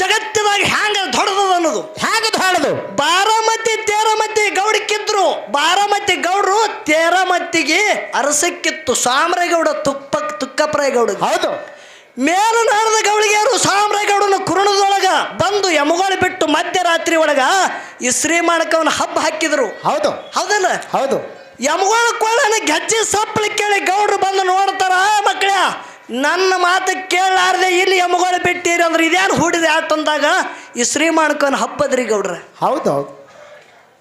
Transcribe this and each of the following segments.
ಜಗತ್ತಿನಾಗ ಹ್ಯಾಂಗ ದೊಡ್ಡದ ಅನ್ನೋದು. ಹ್ಯಾಂಗ ದೊಡ್ಡದು? ಬಾರಾಮತಿ ತೇರಮತಿ ಗೌಡಕ್ಕಿದ್ರು. ಬಾರಾಮತಿ ಗೌಡ್ರು ತೇರಮತಿಗೆ ಅರಸಕ್ಕಿತ್ತು. ಸಾಮ್ರೇಗೌಡ ತುಪ್ಪ ತುಕ್ಕಪ್ರಾಯಗೌಡ. ಹೌದು. ಮೇಲನಾಡದ ಗೌಳಿಗೆಯರು ಸಾಮ್ರಾಯಗೌಡನ ಕುರುಣದೊಳಗ ಬಂದು ಯಮಗೋಳಿ ಬಿಟ್ಟು ಮಧ್ಯರಾತ್ರಿ ಒಳಗ ಈ ಶ್ರೀಮಾಣಕವನ ಹಬ್ಬ ಹಾಕಿದ್ರು. ಹೌದು. ಹೌದಲ್ಲ? ಹೌದು. ಯಮಗೋಳ ಕೊಳ್ಳನ ಗೆಜ್ಜೆ ಸಪ್ಪಳಿ ಕೇಳಿ ಗೌಡ್ರು ಬಂದು ನೋಡ್ತಾರ ಮಕ್ಕಳ ನನ್ನ ಮಾತು ಕೇಳಾರದೆ ಇಲ್ಲಿ ಯಮಗೋಳ ಬಿಟ್ಟಿರಿ ಅಂದ್ರೆ ಇದೇನು ಹೂಡಿದೆ ಆತಂದಾಗ ಈ ಶ್ರೀಮಾಣಕನ ಹಬ್ಬದ್ರಿ ಗೌಡ್ರ. ಹೌದು ಹೌದು.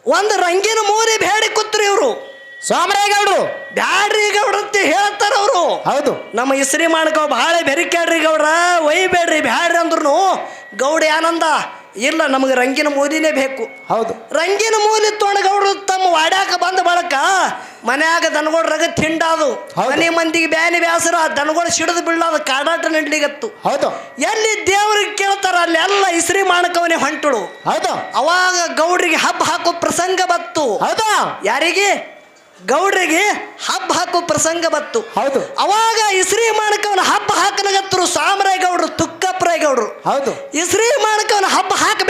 ಒಂದು ರಂಗಿನ ಮೂರಿ ಬೇಡಿ ಕೂತ್ರಿ ಇವರು. ಸೋಮರಾಯಗೌಡ್ರು ಬ್ಯಾಡ್ರಿ ಗೌಡ್ರ ಅಂತ ಹೇಳ್ತಾರ ಅವರು. ಹೌದು. ನಮ್ಮ ಇಸ್ರಿ ಮಾಡ್ಕೋ ಭಾಳ ಬೆರಿಕ್ಯಾಡ್ರಿ ಗೌಡ್ರ. ಒಯ್ಬೇಡ್ರಿ ಬ್ಯಾಡ್ರಿ ಅಂದ್ರು ಗೌಡ ಆನಂದ ಇಲ್ಲ ನಮಗೆ ರಂಗಿನ ಮೂಲಿನೇ ಬೇಕು. ಹೌದು. ರಂಗಿನ ಮೂಲಿ ತೊಗೊಂಡು ಗೌಡ್ರು ತಮ್ಮ ವಾಡ್ಯಾಕ ಬಂದ ಬಳಕ ಮನ್ಯಾಗ ದನಗೋಡ್ ರಗ ತಿಂಡಾದು. ಮನೆ ಮಂದಿಗೆ ಬ್ಯಾನಿ ಬ್ಯಾಸರ ದನಗೋಡ್ ಸಿಡಿದು ಬೀಳಾದ ಕಾಡಾಟ ನಡ್ಲಿಗತ್ತು ಹೌದು. ಎಲ್ಲಿ ದೇವ್ರಿಗೆ ಕೇಳ್ತಾರ ಅಲ್ಲಿ ಎಲ್ಲ ಇಸ್ರಿ ಮಾಡಕವನೇ ಹೊಂಟಳು ಹೌದು. ಅವಾಗ ಗೌಡ್ರಿಗೆ ಹಬ್ಬ ಹಾಕೋ ಪ್ರಸಂಗ ಬತ್ತು. ಹೌದು. ಯಾರಿಗೆ? ಗೌಡ್ರಿಗೆ ಹಬ್ಬ ಹಾಕೋ ಪ್ರಸಂಗ ಬತ್ತು. ಹೌದು. ಅವಾಗ ಇಸ್ರಿ ಮಾಡಕವನ ಹಬ್ಬ ಹಾಕಲಾಗತ್ತರು ಸಾಮರಾಯ ಗೌಡ್ರು ತುಕ್ಕಪ್ಪರಾಯ ಗೌಡ್ರು. ಹೌದು. ಇಸ್ರಿ ಮಾಡಕವನ ಹಬ್ಬ ಜಡಿ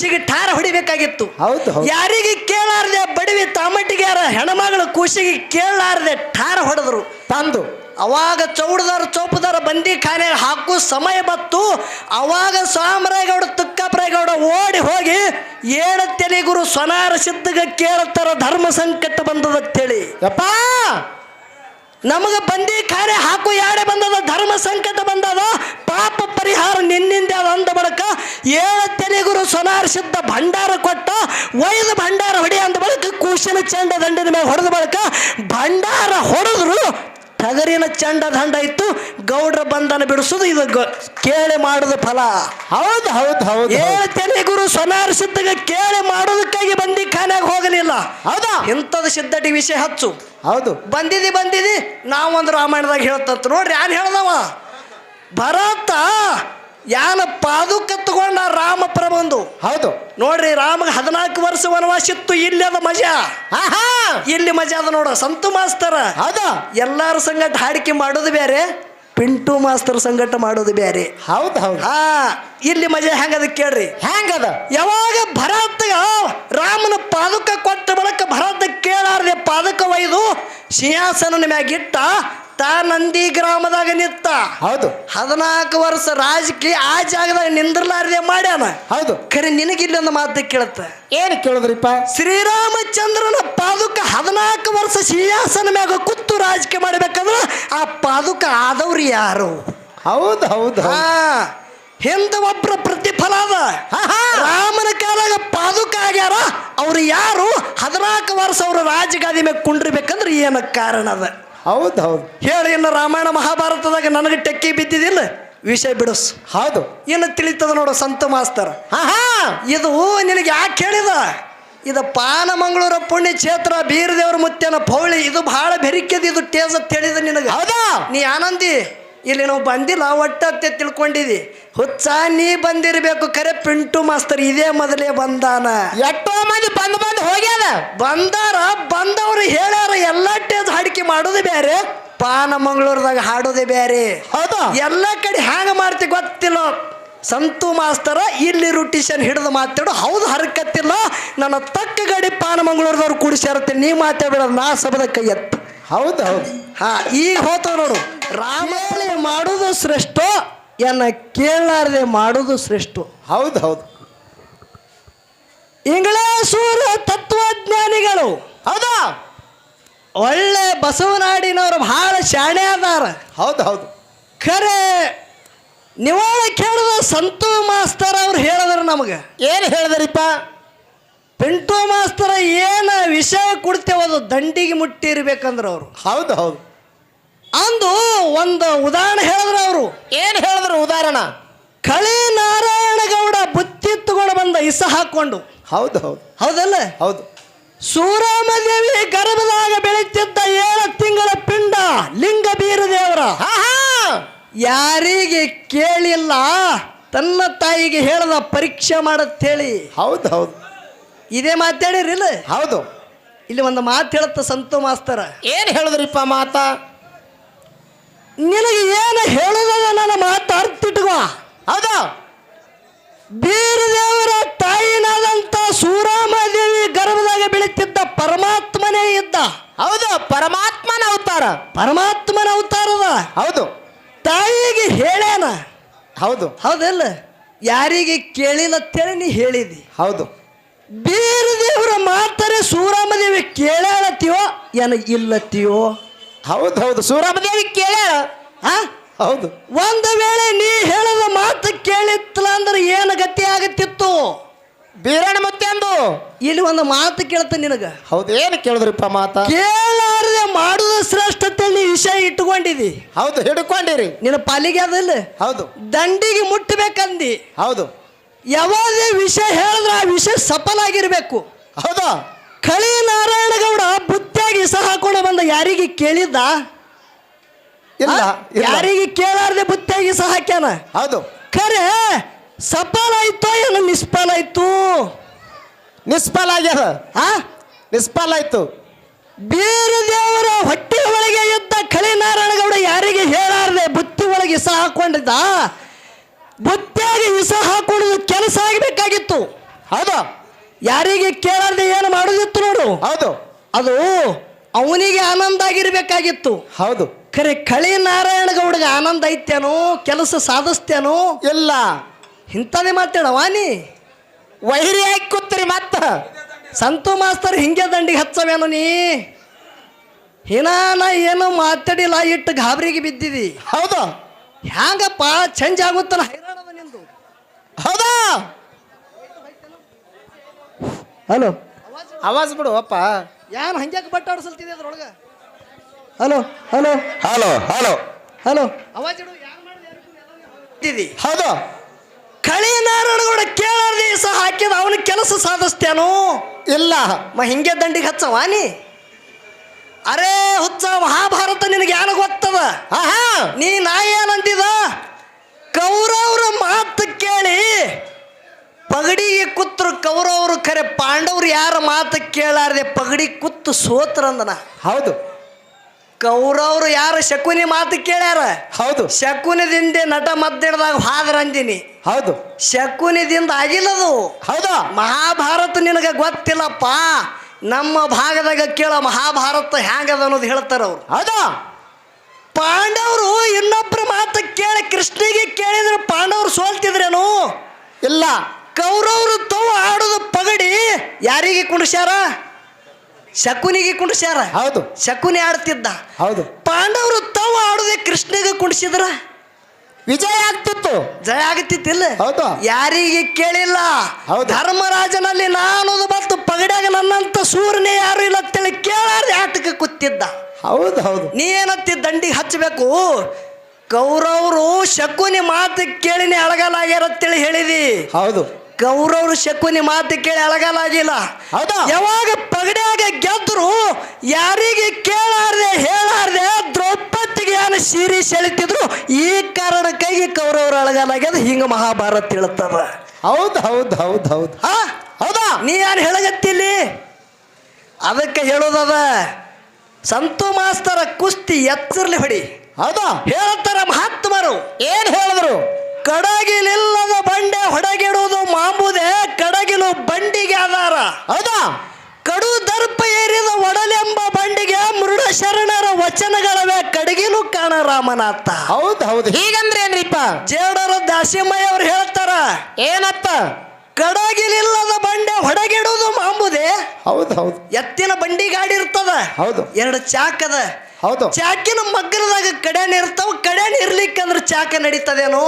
ಕೂಸಿಗೆ ಠಾರ ಹೊಡಿಬೇಕಾಗಿತ್ತು. ಹೌದು ಯಾರಿಗೆ ಕೇಳಾರ್ದೆ ಬಡವಿ ತಾಮಟಿಗ್ಯಾರ ಹೆಣ್ಮಗಳು ಕೂಸಿಗೆ ಕೇಳಾರ್ದೆ ಠಾರ ಹೊಡೆದ್ರು. ತಂದು. ಅವಾಗ ಚೌಡದಾರ ಚೌಪದಾರ ಬಂದಿ ಖಾನೆ ಹಾಕು ಸಮಯ ಬತ್ತು ಅವಾಗ ಸಾಮರಾಯಗೌಡ ತುಕ್ಕಪ್ಪರಾಯಗೌಡ ಓಡಿ ಹೋಗಿ ಏಳ ತೆಲಿಗುರು ಸ್ವನಾರ ಸಿದ್ಧಗ ಕೇಳ್ತಾರ ಧರ್ಮ ಸಂಕಟ ಬಂದದತ್ತೇಳಿ ಯಪ್ಪ! ನಮಗ ಬಂದಿ ಖಾನೆ ಹಾಕು, ಯಾಡೆ ಬಂದದ? ಧರ್ಮ ಸಂಕಟ ಬಂದದ? ಪಾಪ ಪರಿಹಾರ ನಿನ್ನಿಂದ ಅದ ಬಳಿಕ ಏಳು ತೆಲಿಗುರು ಸ್ವನಾರ ಸಿದ್ಧ ಭಂಡಾರ ಕೊಟ್ಟ, ಒಯ್ದು ಭಂಡಾರ ಹೊಡಿ ಅಂದ ಬಳಿಕ ಕೂಶನ ಚಂಡ ದಂಡಿನ ಮೇಲೆ ಹೊಡೆದ ಬಳಿಕ ಭಂಡಾರ ಹೊಡೆದ್ರು ಟಗರಿನ ಚಂಡ ದಂಡ ಇತ್ತು ಗೌಡ್ರ ಬಂಧನ ಬಿಡಿಸೋದು ಇದು ಕೇಳಿ ಮಾಡುದ ಫಲ. ಹೌದು ಹೌದು ಹೌದು ಹೇಳ್ತೇನೆ ಗುರು ಸ್ವನಾರ ಸಿದ್ಧಗ ಕೇಳಿ ಮಾಡೋದಕ್ಕಾಗಿ ಬಂದಿ ಖಾನ್ಯಾಗ ಹೋಗಲಿಲ್ಲ. ಹೌದಾ? ಇಂಥದ್ದು ಸಿದ್ಧಟಿ ವಿಷಯ ಹಚ್ಚು. ಹೌದು. ಬಂದಿದಿ ಬಂದಿದಿ ನಾವೊಂದು ಒಂದು ರಾಮಾಯಣದಾಗ ಹೇಳ್ತಂತ ನೋಡ್ರಿ ಯಾರು ಹೇಳ್ದವ? ಭರತ ಯಾನ ಪಾದುಕ ತಗೊಂಡ ರಾಮ ಪ್ರಬಂದು ಹೌದು. ನೋಡ್ರಿ ರಾಮಗೆ ಹದಿನಾಲ್ಕು ವರ್ಷ ವನವಾಸ ಇತ್ತು ಇಲ್ಲಿ ಅದ ಮಜಾ. ಇಲ್ಲಿ ಮಜಾ ಅದ ನೋಡ ಸಂತು ಮಾಸ್ತರ. ಹೌದ. ಎಲ್ಲಾರ ಸಂಗಟ ಹಾಡಿಕೆ ಮಾಡೋದು ಬೇರೆ ಪಿಂಟು ಮಾಸ್ತರ್ ಸಂಗಟ ಮಾಡೋದು ಬೇರೆ ಹೌದು ಹೌದು. ಹಾ ಇಲ್ಲಿ ಮಜಾ ಹೆಂಗದ ಕೇಳ್ರಿ. ಹೆಂಗದ ಯಾವಾಗ ಭರತ ರಾಮನ ಪಾದಕ ಕೊಟ್ಟ ಬಳಕ ಭರತ ಕೇಳಾರ್ದೆ ಪಾದಕ ಒಯ್ದು ಸಿಂಹಾಸನನ ಮ್ಯಾಗಿಟ್ಟ ತಾ ನಂದಿ ಗ್ರಾಮದಾಗ ನಿತ್ತ. ಹೌದು. ಹದಿನಾಲ್ಕು ವರ್ಷ ರಾಜಕೀಯ ಆ ಜಾಗದಾಗ ನಿಂದ್ರಲಾರ್ದೆ ಮಾಡ್ಯಾನ. ಹೌದು. ಖರೆ ನಿನಗೆ ಒಂದು ಮಾತು ಕೇಳುತ್ತ. ಏನು ಕೇಳಿದ್ರಿಪ್ಪ? ಶ್ರೀರಾಮಚಂದ್ರನ ಪಾದುಕ ಹದಿನಾಲ್ಕು ವರ್ಷ ಸಿಂಹಾಸನ ಮ್ಯಾಗ ಕುತ್ತು ರಾಜಕೀಯ ಮಾಡ್ಬೇಕಂದ್ರ ಆ ಪಾದುಕ ಆದವ್ರು ಯಾರು? ಹೌದು ಹೌದು ಹಾ. ಹಿಂದ ಒಬ್ಬರ ಪ್ರತಿಫಲ ಅದ. ರಾಮನ ಕಾಲಾಗ ಪಾದುಕ ಆಗ್ಯಾರ. ಅವ್ರು ಯಾರು? ಹದಿನಾಲ್ಕು ವರ್ಷ ಅವ್ರ ರಾಜಗಾದಿ ಮೇಲೆ ಕುಂಡಿರ್ಬೇಕಂದ್ರೆ ಏನಕ್ಕೆ ಕಾರಣ ಅದ? ಹೌದು ಹೌದು. ಹೇಳಿ ಇನ್ನು ರಾಮಾಯಣ ಮಹಾಭಾರತದಾಗ ನನಗೆ ಟೆಕ್ಕಿ ಬಿದ್ದಿದಿಲ್ಲ? ವಿಷಯ ಬಿಡಸ್. ಹೌದು. ಇನ್ನು ತಿಳಿತದ ನೋಡು ಸಂತ ಮಾಸ್ತರ. ಆಹಾ ಇದು ನಿನಗೆ ಯಾಕೆ ಹೇಳಿದ? ಇದು ಪಾನಮಂಗಳೂರ ಪುಣ್ಯ ಕ್ಷೇತ್ರ ಬೀರದೇವ್ರ ಮುತ್ತೇನ ಪೌಳಿ ಇದು ಬಹಳ ಬೆರಿಕೆದ ಇದು ಟೇಸ್ ಅಂತ ಹೇಳಿದ ನಿನಗೆ. ಹೌದಾ? ನೀ ಆನಂದಿ? ಇಲ್ಲಿ ನಾವು ಬಂದಿಲ್ಲ ಒಟ್ಟತ್ತೆ ತಿಳ್ಕೊಂಡಿದಿ. ಹುಚ್ಚ ನೀ ಬಂದಿರಬೇಕು ಕರೆ ಪಿಂಟು ಮಾಸ್ತರ್ ಇದೇ ಮೊದಲೇ ಬಂದಾನ. ಎಷ್ಟೋ ಮಂದಿ ಬಂದು ಬಂದು ಹೋಗ್ಯಾನ ಬಂದಾರ ಬಂದವರು ಹೇಳ್ಯಾರ ಎಲ್ಲ ಟೇಜ್ ಹಾಡಿಕೆ ಮಾಡೋದು ಬೇರೆ ಪಾನ ಮಂಗಳೂರದಾಗ ಹಾಡೋದೇ ಬೇರೆ ಹೌದು. ಎಲ್ಲ ಕಡೆ ಹ್ಯಾಂಗ ಮಾಡ್ತಿ ಗೊತ್ತಿಲ್ಲ. ಸಂತು ಮಾಸ್ತರ ಇಲ್ಲಿ ರುಟಿಷನ್ ಹಿಡಿದು ಮಾತಾಡು ಹೌದು ಹರಕತ್ತಿಲ್ಲ. ನನ್ನ ತಕ್ಕ ಗಡಿ ಪಾನ ಮಂಗಳೂರದವ್ರು ಕುಡಿಸಿರುತ್ತೆ ನೀ ಮಾತಾಡಬೇಡ ನಾ ಸಬದ ಕೈ ಎತ್ತು. ಹೌದು ಹೌದು. ಹಾ ಈಗ ಹೋತಾವ ನೋಡು. ರಾಮಳಿ ಮಾಡುದು ಶ್ರೇಷ್ಠ ಎನ್ನ ಕೇಳಲಾರದೆ ಮಾಡುದು ಶ್ರೇಷ್ಠ. ಹೌದು ಹೌದು. ಇಂಗ್ಲೇಸೂರ ತತ್ವಜ್ಞಾನಿಗಳು. ಹೌದಾ? ಒಳ್ಳೆ ಬಸವನಾಡಿನವ್ರು ಬಹಳ ಶಾಣೆ ಅದಾರ. ಹೌದು ಹೌದು. ಖರೆ ನಿವಾಳ ಕೇಳಿದ ಸಂತು ಮಾಸ್ತರ್ ಅವ್ರು ಹೇಳಿದ್ರು ನಮಗೆ. ಏನು ಹೇಳಿದ್ರಿಪ್ಪ? ಪಿಂಟು ಮಾಸ್ತರ ಏನು ವಿಷಯ ಕೊಡ್ತೇವೆ ಅದು ದಂಡಿಗೆ ಮುಟ್ಟಿರ್ಬೇಕಂದ್ರೆ ಅವರು. ಹೌದು ಹೌದು. ಅಂದು ಒಂದು ಉದಾಹರಣೆ ಹೇಳಿದ್ರು ಅವರು. ಏನು ಹೇಳಿದ್ರು ಉದಾಹರಣ? ಕಳಿ ನಾರಾಯಣ ಗೌಡ ಬುತ್ತಿ ತಗೊಂಡು ಬಂದ ಇಸ ಹಾಕೊಂಡು ಹೌದು ಹೌದು. ಹೌದಲ್ಲ? ಹೌದು. ಸೂರಮದೇವಿ ಗರ್ಭದಾಗ ಬೆಳೀತಿದ್ದ ಏಳು ತಿಂಗಳ ಪಿಂಡ ಲಿಂಗ ಬೀರದೇವರ. ದೇವರ ಯಾರಿಗೆ ಕೇಳಿಲ್ಲ ತನ್ನ ತಾಯಿಗೆ ಹೇಳದ ಪರೀಕ್ಷೆ ಮಾಡತ್ತೇಳಿ. ಹೌದು ಹೌದು. ಇದೇ ಮಾತಾಡಿರಿಲ್ಲ ಹೌದು. ಇಲ್ಲಿ ಒಂದು ಮಾತು ಹೇಳುತ್ತ ಸಂತು ಮಾಸ್ತರ. ಏನು ಹೇಳಿದ್ರಿಪ್ಪ ಮಾತ? ನಿನಗೆ ಏನು ಹೇಳುದ ನನ್ನ ಮಾತು ಅರ್ಥ ಇಟ್ಕೋ ಹೌದಾ. ಬೀರದೇವರ ತಾಯಿನಾದಂತ ಸೂರಾಮದೇವಿ ಗರ್ಭದಾಗ ಬೆಳೀತಿದ್ದ ಪರಮಾತ್ಮನೇ ಇದ್ದ. ಹೌದು ಪರಮಾತ್ಮನ ಅವತಾರ. ಪರಮಾತ್ಮನ ಅವತಾರದ. ಹೌದು. ತಾಯಿಗೆ ಹೇಳೇನ ಹೌದು. ಹೌದಲ್ಲ ಯಾರಿಗೆ ಕೇಳಿಲ್ಲ ಅಂತೇಳಿ ನೀ ಹೇಳಿದಿ. ಹೌದು. ಬೀರದೇವರ ಸೂರಾಮ ಸೂರಾಮದೇವಿ ಕೇಳಾಳತ್ತೀವೋ ಏನ ಇಲ್ಲತ್ತೀವೋ ಹೌದು ಹೌದು. ಸೂರಾಮದೇವಿ ಕೇಳ್ಯಾಳ? ಕೇಳ ಹೌದು. ಒಂದು ವೇಳೆ ನೀ ಹೇಳದ ಮಾತು ಕೇಳಿತ್ತಲ್ಲ ಅಂದ್ರೆ ಏನು ಗತಿ ಆಗತ್ತಿತ್ತು? ಬೀರಣ್ಣ ಅಂದು ಇಲ್ಲಿ ಒಂದು ಮಾತು ಕೇಳ್ತ ನಿನಗ. ಹೌದು ಏನು ಕೇಳಿದ್ರಿಪ್ಪ ಮಾತ? ಕೇಳಾರದೆ ಮಾಡುದ ಶ್ರೇಷ್ಠತೆ ನೀ ವಿಷಯ ಇಟ್ಕೊಂಡಿದಿ ಹೌದು ಹಿಡ್ಕೊಂಡಿರಿ. ನಿನ್ನ ಪಾಲಿಗೆ ಅದಲ್ಲ ಹೌದು. ದಂಡಿಗೆ ಮುಟ್ಟಬೇಕಂದಿ. ಹೌದು. ಯಾವಾಗೇ ವಿಷಯ ಹೇಳಿದ್ರೆ ಆ ವಿಷಯ ಸಫಲ ಹೌದಾ? ಕಳಿ ಕಳಿ ನಾರಾಯಣಗೌಡ ಬುತ್ತಿಯಾಗಿ ಸಹ ಹಾಕೊಂಡು ಬಂದ ಯಾರಿಗೆ ಕೇಳಿದ್ದ? ಇಲ್ಲ. ಯಾರಿಗೆ ಕೇಳಾರ್ದೆ ಬುತ್ತಿಯಾಗಿ ಸಹ ಹಾಕ್ಯಾನ? ಹೌದು. ಖರೆ ಸಫಲ ಆಯ್ತೋ ಏನು ನಿಷ್ಫಲ ಆಯ್ತು ನಿಷ್ಫಲ ಆಗ್ಯದ ಆ? ನಿಷ್ಫಲ ಆಯ್ತು ಬೇರೆ ದೇವರ ಹೊಟ್ಟೆ ಒಳಗೆ ಇದ್ದ ಕಳಿ ನಾರಾಯಣಗೌಡ ಯಾರಿಗೆ ಹೇಳಾರ್ದೆ ಬುತ್ತಿ ಒಳಗೆ ಸಹ ಹಾಕೊಂಡಿದ್ದ? ಬುತ್ತಿಯಾಗಿ ವಿಷ ಹಾಕೊಳ್ಳೋದು ಕೆಲಸ ಆಗಬೇಕಾಗಿತ್ತು. ಹೌದು? ಯಾರಿಗೆ ಕೇಳಾರ್ದೆ ಏನು ಮಾಡೋದಿತ್ತು ನೋಡು. ಹೌದು. ಅದು ಅವನಿಗೆ ಆನಂದ ಆಗಿರ್ಬೇಕಾಗಿತ್ತು. ಹೌದು. ಖರೆ ಕಳಿ ನಾರಾಯಣ ಗೌಡಗೆ ಆನಂದ ಐತೇನೋ ಕೆಲಸ ಸಾಧಿಸ್ತೇನೋ? ಇಲ್ಲ. ಇಂಥದೇ ಮಾತಾಡವಾ ನೀ? ವೈರಿ ಹಾಕಿ ಕೂತ್ರಿ ಮತ್ತ. ಸಂತು ಮಾಸ್ತರ್ ಹಿಂಗೆ ದಂಡಿಗೆ ಹಚ್ಚವೇನು ನೀ? ಏನಾನ ಏನು ಮಾತಾಡಿಲ್ಲ ಇಟ್ಟು ಗಾಬರಿಗೆ ಬಿದ್ದಿದಿ? ಹೌದು. ಹ್ಯಾಂಗಪ್ಪ ಚೇಂಜ್ ಆಗುತ್ತಲ್ಲ ಹೈರಾಣದ ನಿಂದು ಹೌದಾ? ಹಲೋ. ಆವಾಜ್ ಬಿಡು ಅಪ್ಪ. ಯಾನ್ ಹಂಗ್ಯಾಕೆ ಬಟ್ಟ ಆಡಿಸಲ್ತಿದೆ ಅದ್ರೊಳಗೆ? Hello hello. Hello hello. Hello. ಅವಾಜ್ ಇಡು ಎಲ್ಲರಿಗೂ ಹೌದು. ಕಳಿ ನಾರಾಯಣಗೌಡ ಕೇಳಾರ್ದೆ ಸಹ ಹಾಕಿದ ಅವನ ಕೆಲಸ ಸಾಧಿಸ್ತೇನೋ ಇಲ್ಲ ಮ ಹಿಂಗೆ ದಂಡಿಗೆ ಹಚ್ಚವಾನಿ ನೀ? ಅರೇ ಹುಚ್ಚ ಮಹಾಭಾರತ ನಿನಗೆ ಯಾನ ಗೊತ್ತದ? ಆಹಾ ನೀ ನಾಯಿ ಏನಂತಿದ ಕೌರವ್ರ ಮಾತು ಕೇಳಿ ಪಗಡಿಗೆ ಕೂತ್ರು ಕೌರವರು ಖರೆ ಪಾಂಡವ್ರು ಯಾರ ಮಾತು ಕೇಳಾರದೆ ಪಗಡಿ ಕೂತು ಸೋತ್ರಂದನ ಹೌದು. ಕೌರವ್ರು ಯಾರ ಶಕುನಿ ಮಾತು ಕೇಳ್ಯಾರ? ಹೌದು. ಶಕುನಿದಿಂದ ನಟ ಮದ್ದಿಡ್ದಾಗ ಹಾದ್ರ ಅಂದಿನಿ. ಹೌದು. ಶಕುನಿದಿಂದ ಆಗಿಲ್ಲದು. ಹೌದು? ಮಹಾಭಾರತ ನಿನಗೆ ಗೊತ್ತಿಲ್ಲಪ್ಪ. ನಮ್ಮ ಭಾಗದಾಗ ಕೇಳ ಮಹಾಭಾರತ ಹ್ಯಾಂಗದ ಅನ್ನೋದು ಹೇಳ್ತಾರ ಅವ್ರು. ಹೌದಾ? ಪಾಂಡವರು ಇನ್ನೊಬ್ಬರ ಮಾತು ಕೇಳಿ ಕೃಷ್ಣಿಗೆ ಕೇಳಿದ್ರೆ ಪಾಂಡವರು ಸೋಲ್ತಿದ್ರೇನು? ಇಲ್ಲ. ಕೌರವರು ತವು ಆಡೋದು ಪಗಡಿ ಯಾರಿಗೆ ಕುಂಡ್ಸ್ಯಾರ? ಶಕುನಿಗೆ ಕುಂಡ್ಸ್ಯಾರ. ಹೌದು. ಶಕುನಿ ಆಡ್ತಿದ್ದ. ಹೌದು. ಪಾಂಡವರು ತವು ಆಡೋದೇ ಕೃಷ್ಣಿಗೆ ಕುಣಿಸಿದ್ರ ವಿಜಯ ಆಗ್ತಿತ್ತು. ಜಯ ಆಗತ್ತಿತ್ತಿಲ್ಲ ಹೌದು. ಯಾರಿಗೆ ಕೇಳಿಲ್ಲ. ಹೌದು. ಧರ್ಮರಾಜನಲ್ಲಿ ನಾನು ಬಂತು ಪಗಡ್ಯಾಗ ನನ್ನಂತ ಸೂರ್ಯನೇ ಯಾರು ಇಲ್ಲ ಅಂತೇಳಿ ಕೇಳಾರ್ದೆ ಆಟಕ್ಕೆ ಕೂತಿದ್ದ. ಹೌದು ಹೌದು. ನೀ ಏನತ್ತಿ ದಂಡಿಗೆ ಹಚ್ಚಬೇಕು? ಕೌರವರು ಶಕುನಿ ಮಾತು ಕೇಳಿನೇ ಅಳಗಲಾಗ್ಯಾರ ಅಂತೇಳಿ ಹೇಳಿದಿ. ಹೌದು. ಕೌರವರು ಶಕುನಿ ಮಾತು ಕೇಳಿ ಅಳಗಲಾಗಿಲ್ಲ. ಹೌದು. ಯಾವಾಗ ಪಗಡ್ಯಾಗ ಗೆದ್ರು ಯಾರಿಗೆ ಕೇಳಾರ್ದೆ ಸೆಳಿತಿದ್ರು ಈ ಕಾರಣಕ್ಕಾಗಿ ಕೌರವರ ಅಳಗಾಲಾಗ್ಯದ ಹಿಂಗ ಮಹಾಭಾರತ ಹೇಳ್ತದ ಹೌದು ಹೌದು ಹೌದು ಹೌದು. ಹಾ ಹೌದಾ? ನೀ ಯಾರು ಹೇಳಗತ್ತಿಲ್ಲಿ ಅದಕ್ಕೆ ಹೇಳೋದದ ಸಂತು ಮಾಸ್ತರ ಕುಸ್ತಿ ಎಚ್ಚರ್ಲಿ ಹೊಡಿ. ಹೌದಾ? ಹೇಳ್ತಾರ ಮಹಾತ್ಮರು. ಏನ್ ಹೇಳಿದ್ರು? ಕಡಗಿಲಿಲ್ಲದ ಬಂಡೆ ಹೊಡಗಿಡುವುದು ಮಾಂಬುದೇ ಕಡಗಿಲು ಬಂಡಿಗೆ ಆಧಾರ. ಹೌದಾ? ಕಡು ದರ್ಪ ಏರಿದ ಒಡಲೆಂಬ ಬಂಡಿಗೆ ಮೃಡ ಶರಣರ ವಚನಗಳವೆ ಕಡಗಿಲು ಕಾಣ ರಾಮನಾಥ. ಹೌದು ಹೌದು. ಹೀಗಂದ್ರೆ ಏನ್ರಿಪ್ಪ? ಜೇಡರ ದಾಸಿಮಯ್ಯ ಅವ್ರು ಹೇಳ್ತಾರ ಏನಪ್ಪ? ಕಡಗಿಲಿಲ್ಲದ ಬಂಡೆ ಹೊಡಗಿಡುವುದು ಮಾಂಬುದೇ. ಹೌದು ಹೌದು. ಎತ್ತಿನ ಬಂಡಿ ಗಾಡಿ ಇರ್ತದ ಹೌದು. ಎರಡು ಚಾಕದ ಹೌದು. ಚಾಕಿನ ಮಗ್ಗನದಾಗ ಕಡೆ ಇರ್ತಾವ ಇರ್ಲಿಕ್ಕೆ ಇರ್ಲಿಕ್ಕಂದ್ರ ಚಾಕ ನಡೀತದೇನು?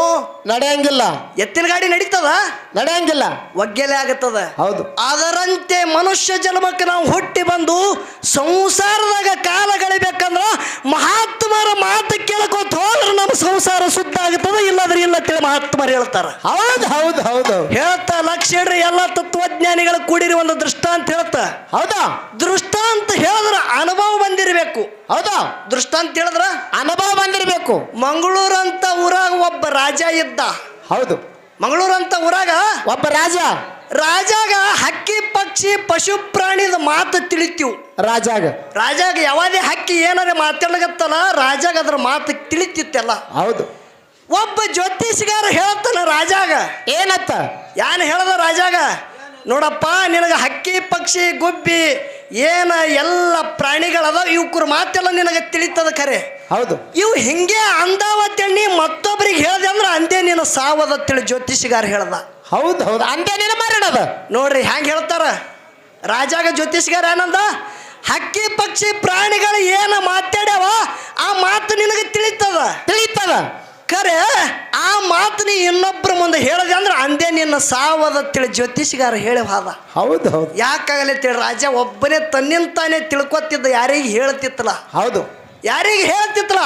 ನಡೆಯಂಗಿಲ್ಲ. ಎತ್ತಿನ ಗಾಡಿ ನಡೀತದ? ನಡೆಯಂಗಿಲ್ಲ. ಒಗ್ಗೆಲೆ ಆಗತ್ತದ? ಹೌದು. ಅದರಂತೆ ಮನುಷ್ಯ ಜನ್ಮಕ್ಕೆ ನಾವು ಹುಟ್ಟಿ ಬಂದು ಸಂಸಾರದಾಗ ಕಾಲ ಗಳಿಬೇಕಂದ್ರ ಮಹಾತ್ಮರ ಮಾತು ಕೇಳ್ಕೊತ ಹೋದ್ರೆ ನಮ್ಮ ಸಂಸಾರ ಶುದ್ಧ ಆಗುತ್ತದೆ ಇಲ್ಲಾದ್ರೆ ಇಲ್ಲ ತಿಳಿ ಮಹಾತ್ಮರು ಹೇಳ್ತಾರ. ಹೌದು ಹೌದು ಹೌದು. ಹೇಳ್ತಾ ಲಕ್ಷ ಇಡ್ರಿ ಎಲ್ಲ ತತ್ವಜ್ಞಾನಿಗಳು ಕೂಡಿರಿ ಒಂದು ದೃಷ್ಟಾಂತ ಹೇಳ್ತಾ. ಹೌದಾ? ದೃಷ್ಟಾಂತ ಹೇಳಿದ್ರ ಅನುಭವ ಬಂದಿರಬೇಕು. ಹೌದಾ? ದೃಷ್ಟ ಅಂತ ಹೇಳಿದ್ರ? ಅನುಭವ ಬಂದಿರಬೇಕು. ಮಂಗಳೂರು ಅಂತ ಊರಾಗ ಒಬ್ಬ ರಾಜ ಇದ್ದ. ಹೌದು. ಮಂಗಳೂರು ಅಂತ ಊರಾಗ? ಒಬ್ಬ ರಾಜ. ರಾಜಾಗ ಹಕ್ಕಿ ಪಕ್ಷಿ ಪಶು ಪ್ರಾಣಿದ ಮಾತು ತಿಳಿತೀವ್ ರಾಜಾಗ. ರಾಜಾಗ ಯಾವಾಗೇ ಹಕ್ಕಿ ಏನಾರ ಮಾತಾಡ್ಲಕತ್ತಲ್ಲ ರಾಜಾಗ ಅದ್ರ ಮಾತು ತಿಳಿತಿತ್ತಲ್ಲ. ಹೌದು. ಒಬ್ಬ ಜ್ಯೋತಿಷಿಗಾರ ಹೇಳ್ತಾನ ರಾಜಾಗ. ಏನತ್ತ? ಯಾನ್ ಹೇಳ್ದ ರಾಜಾಗ? ನೋಡಪ್ಪ ನಿನಗೆ ಹಕ್ಕಿ ಪಕ್ಷಿ ಗುಬ್ಬಿ ಏನ ಎಲ್ಲ ಪ್ರಾಣಿಗಳದ ಇವಕ್ರ ಮಾತೆಲ್ಲ ನಿನಗೆ ತಿಳಿತದ ಖರೆ? ಹೌದು. ಇವು ಹಿಂಗೆ ಅಂದಾವತ್ತಣ್ಣಿ ಮತ್ತೊಬ್ಬರಿಗೆ ಹೇಳ್ದೆ ಅಂದ್ರೆ ಅಂದೇ ನೀನು ಸಾವದ ತಿಳಿ ಜ್ಯೋತಿಷಿಗಾರ ಹೇಳ್ದ. ಹೌದು ಹೌದು ಅಂದೇ ನಿನ್ನ ಮರಣದ ನೋಡ್ರಿ ಹ್ಯಾಂಗ ಹೇಳ್ತಾರ? ರಾಜಾಗ ಜ್ಯೋತಿಷಿಗಾರ ಏನಂದ? ಹಕ್ಕಿ ಪಕ್ಷಿ ಪ್ರಾಣಿಗಳು ಏನ ಮಾತಾಡ್ಯಾವ ಆ ಮಾತು ನಿನಗೆ ತಿಳಿತದ? ತಿಳಿತದ. ಖರೆ ಆ ಮಾತು ನೀ ಇನ್ನೊಬ್ಬರ ಮುಂದೆ ಹೇಳದೆ ಅಂದ್ರೆ ಅಂದೇ ನಿನ್ನ ಸಾವದ ತಿಳಿ ಜ್ಯೋತಿಷ್ಗಾರ ಹೇಳಿ ಹಾದ. ಹೌದು ಹೌದು. ಯಾಕಾಗಲಿ ತಿಳಿ ರಾಜ ಒಬ್ಬನೇ ತನ್ನಿಂತಾನೆ ತಿಳ್ಕೊತಿದ್ದ ಯಾರಿಗೆ ಹೇಳ್ತಿತ್ತಲ್ಲ ಹೌದು. ಯಾರಿಗೆ ಹೇಳ್ತಿತ್ತಲ್ಲ